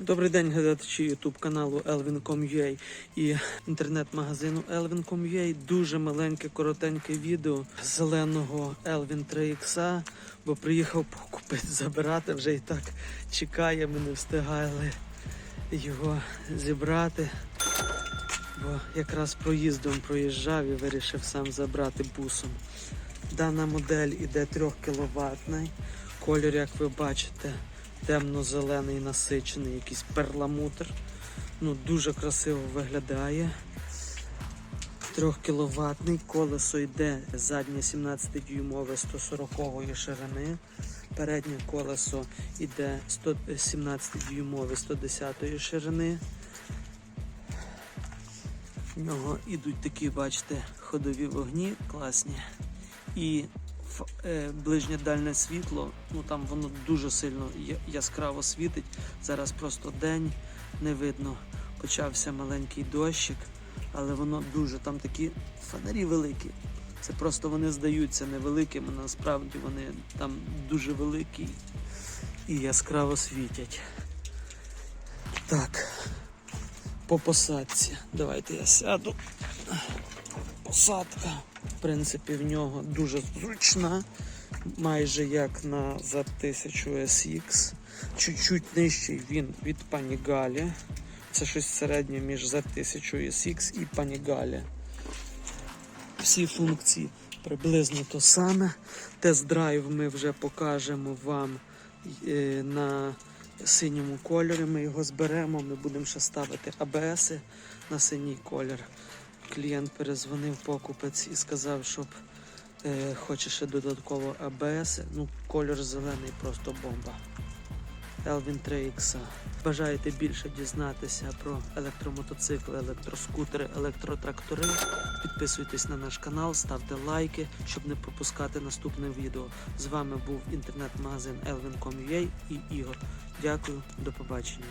Добрий день, глядачі YouTube каналу Elvin.com.ua і інтернет-магазину Elvin.com.ua. Дуже маленьке, коротеньке відео зеленого Elvin 3X, бо приїхав покупити, забирати, вже і так чекає, ми не встигали його зібрати. Бо якраз проїздом проїжджав і вирішив сам забрати бусом. Дана модель іде 3 кВт. Колір, як ви бачите, темно-зелений, насичений, якийсь перламутр. Ну, дуже красиво виглядає. 3 кВт колесо йде заднє 17-дюймове 140 ширини. Переднє колесо йде 17-дюймове 110 ширини. В нього ідуть такі, бачите, ходові вогні класні. І ближнє дальне світло, ну там воно дуже сильно яскраво світить. Зараз просто день не видно. Почався маленький дощик, але воно дуже там такі фонарі великі. Це просто вони здаються невеликими, насправді вони там дуже великі і яскраво світять. Так, по посадці. Давайте я сяду. Посадка, в принципі, в нього дуже зручна, майже як на за 1000 SX. Чуть-чуть нижчий він від Panigale. Це щось середнє між за 1000 SX і Panigale. Всі функції приблизно то саме. Тест-драйв ми вже покажемо вам е, на синьому кольорі. Ми його зберемо. Ми будемо ще ставити АБС на синій колір. Клієнт перезвонив покупець і сказав, щоб е, хоче ще додатково АБС. Ну, кольор зелений, просто бомба. Elvin 3X. Бажаєте більше дізнатися про електромотоцикли, електроскутери, електротрактори? Підписуйтесь на наш канал, ставте лайки, щоб не пропускати наступне відео. З вами був інтернет-магазин Elvin.com.ua і Ігор. Дякую, до побачення.